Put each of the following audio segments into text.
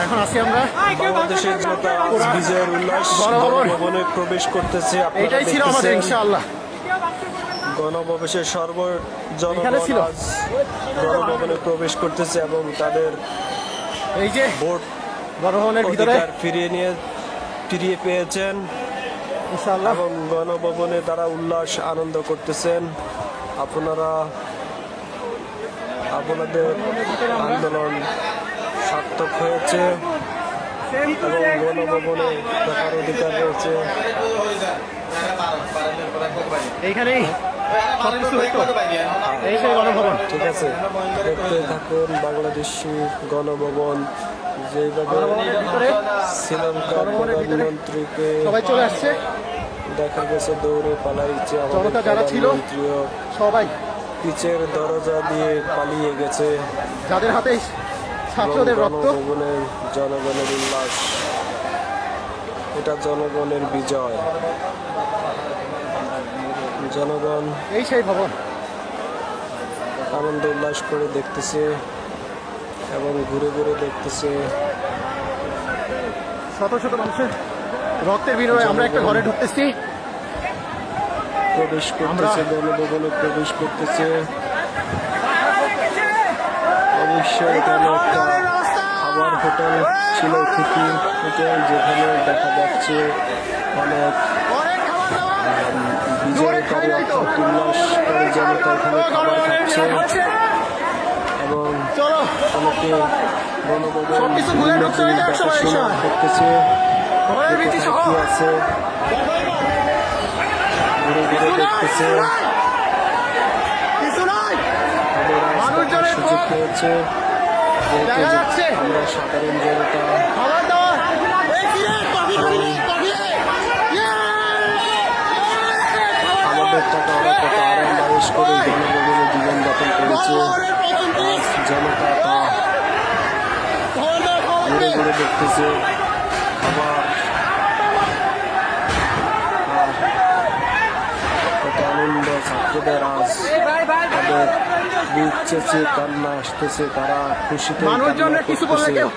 এখন আছি আমরা বাংলাদেশের জনতা বিজয়ের উল্লাস গণভবন। প্রবেশ করতেছে এইটাই ছিল আমাদের ইনশাআল্লাহ। সর্ব ছিল। গণভবনে প্রবেশ করতেছে এবং তাদের এই যে ভোট গণভবনের ভিতরে ফিরিয়ে নিয়ে ফিরিয়ে পেয়েছেন। ইনশাআল্লাহ। এবং গণভবনে তারা উল্লাস আনন্দ করতেছেন। আপনারা আপনাদের আন্দোলন সার্থক হয়েছে এবং গণভবনে অধিকার রয়েছে। ঠিক আছে। দেখতে থাকুন বাংলাদেশি গণভবন। যেভাবে শ্রীলঙ্কার প্রধানমন্ত্রীকে সবাই চলে আসছে। দেখা গেছে দৌড়ে পালাইছে আমাদের যারা ছিল, সবাই পিচের দরজা দিয়ে পালিয়ে গেছে। যাদের হাতে ছাত্রদের রক্ত। জনগণের উল্লাস। এটা জনগণের বিজয়। জনগণ এই সেই ভবন। আনন্দ উল্লাস করে দেখতেছে এবং ঘুরে ঘুরে দেখতেছে। শত শত মানুষের রক্তের বিনিময়ে আমরা একটা ঘরে ঢুকতেছি। প্রবেশ করতেছে গণভবনে প্রবেশ করতেছে। অবশ্যই এখানে একটা খাবার হোটেল ছিল খুকি হোটেল যেখানে দেখা যাচ্ছে অনেক বিজয়কারী অর্থাৎ উল্লাস করে জনতা এখানে খাবার খাচ্ছে। এবং চলো অনেকে গণভবন। দেখাশোনা করতেছে। কি আছে। ঘুরে ঘুরে দেখতেছে। সুযোগ পেয়েছে। আমরা সাধারণ জনতা কফি আমাদের টাকা অনেক কত আরামদায়ক করে জনগণের জীবনযাপন করেছে। জনতা তা ঘুরে ঘুরে দেখতেছে। আবার কত আনন্দ ছাত্রদের আজ। তাদের বুক চেঁচে কান্না আসতেছে তারা খুশিতে মানুষজনের কিছু করতেছে। কেউ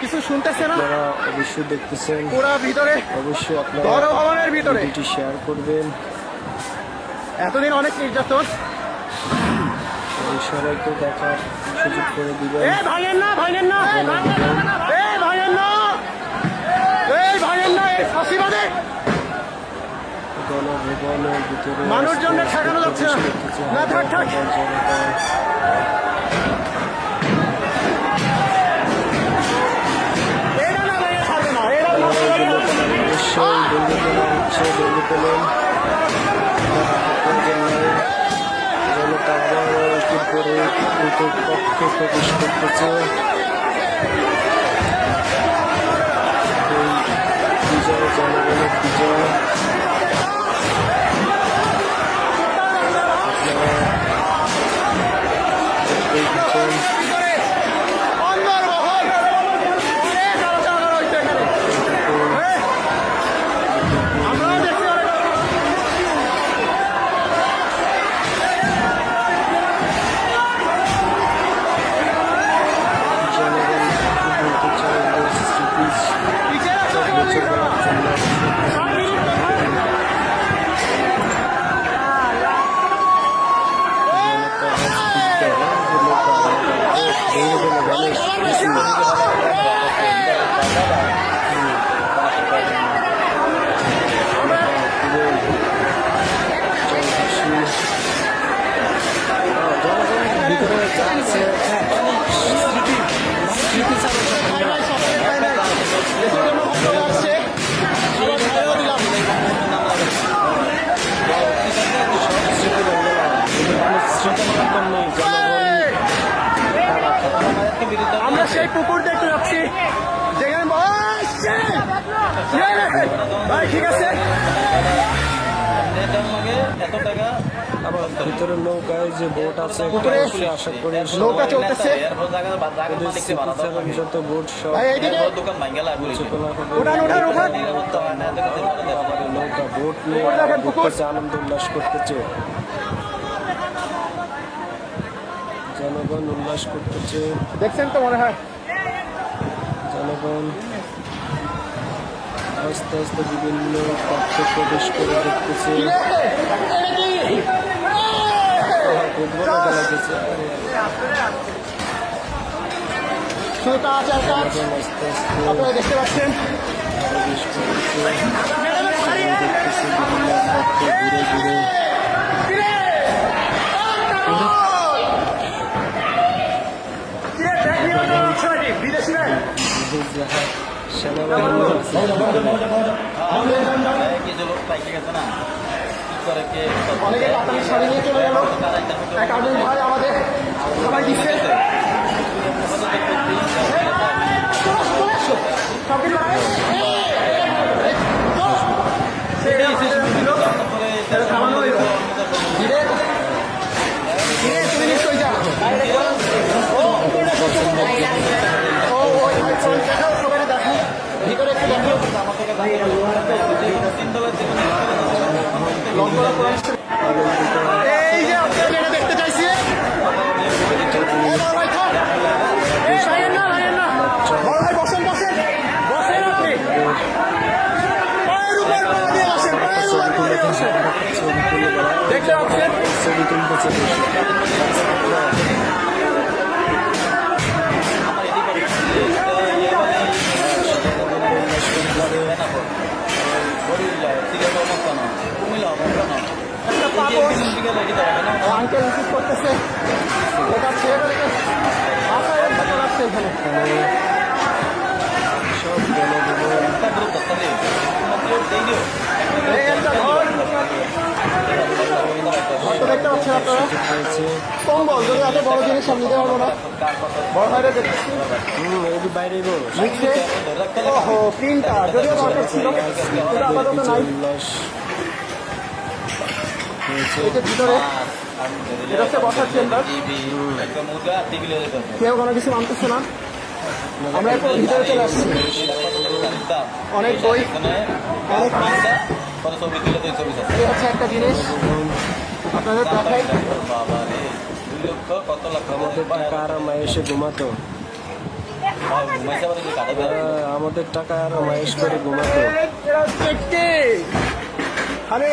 কিছু শুনতেছে না। আপনারা অবশ্যই দেখতেছেন। পুরা ভিতরে অবশ্যই আপনারা গণভবনের ভিতরে। ভিডিওটি শেয়ার করবেন। এতদিন অনেক নির্যাতন। সবাইকে দেখার সুযোগ করে দিবেন। এ ভাঙেন না ভাঙেন না এ ভাঙেন না এই ভাঙেন না এই ফাঁসিবাদে। গণভবনের ভিতরে মানুষজনের ঠেকানো যাচ্ছে না। না, থাক, থাক। একটু করে কক্ষে প্রবেশ করতেছে বিজয় জনগণের বিজয় আপনারা দেখতেই ভাই ঠিক আছে? আবার ভিতরে নৌকায় যে বোট আছে আশা করি নৌকা চলতেছে। যত বোট সব নৌকা বোট নিয়ে আনন্দ উল্লাস করতেছে। জনগণ উল্লাস করতেছে। দেখছেন তো মনে হয়? জনগণ আস্তে আস্তে বিভিন্ন কক্ষে প্রবেশ করে দেখতেছে ফুটবল খেলা হচ্ছে সুতা আছে একটা জনগণ আস্তে আস্তে দেখতে পাচ্ছেন প্রবেশ করতেছে কিছু লোক পাইকে গেছে না কি করে কে অনেকে কাতারি শাড়ি নিয়ে চলে গেল এক ভাই আমাদের সবাই দিচ্ছে ভিতরে একটু দেখো এই যে আপনারা যেটা দেখতে চাইছি এই বড় আঙ্কেল রিসিভ করতেছে। এটা ছেড়ে মাথায় একটা চড়াচ্ছে এখানে। সব দেখতে পাচ্ছেন আপনারা? হয়েছে কম্বল, যদি এত বড় জিনিস আমি নিতে পারব না। বড় ভাইরা দেখতেছি। বাইরে গো ওহো প্রিন্টার যদিও দরকার ছিল কিন্তু নাই কেউ কোনো কিছু মানতেছে না। আমরা একটু ভিতরে চলে আসছি। অনেক বই অনেক এই হচ্ছে একটা জিনিস। আপনাদের দেখাই। এসে ঘুমাতো আমাদের টাকা আর মায়েশ করে ঘুমাতো আরে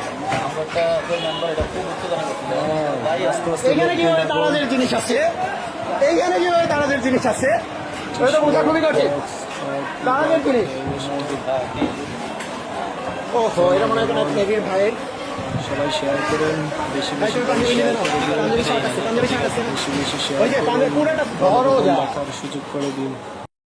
এটা খুব উত্তেজনা এইখানে কীভাবে তারাদের জিনিস আছে এইখানে কীভাবে তারাদের জিনিস আছে ওটা বোঝা খুবই কঠিন। তারাদের জিনিস। ওহো এটা মনে হয় কোনো নেভির ভাইয়ের সবাই শেয়ার করুন বেশি বেশি শেয়ার পুরোটা বড় সুযোগ করে দিন।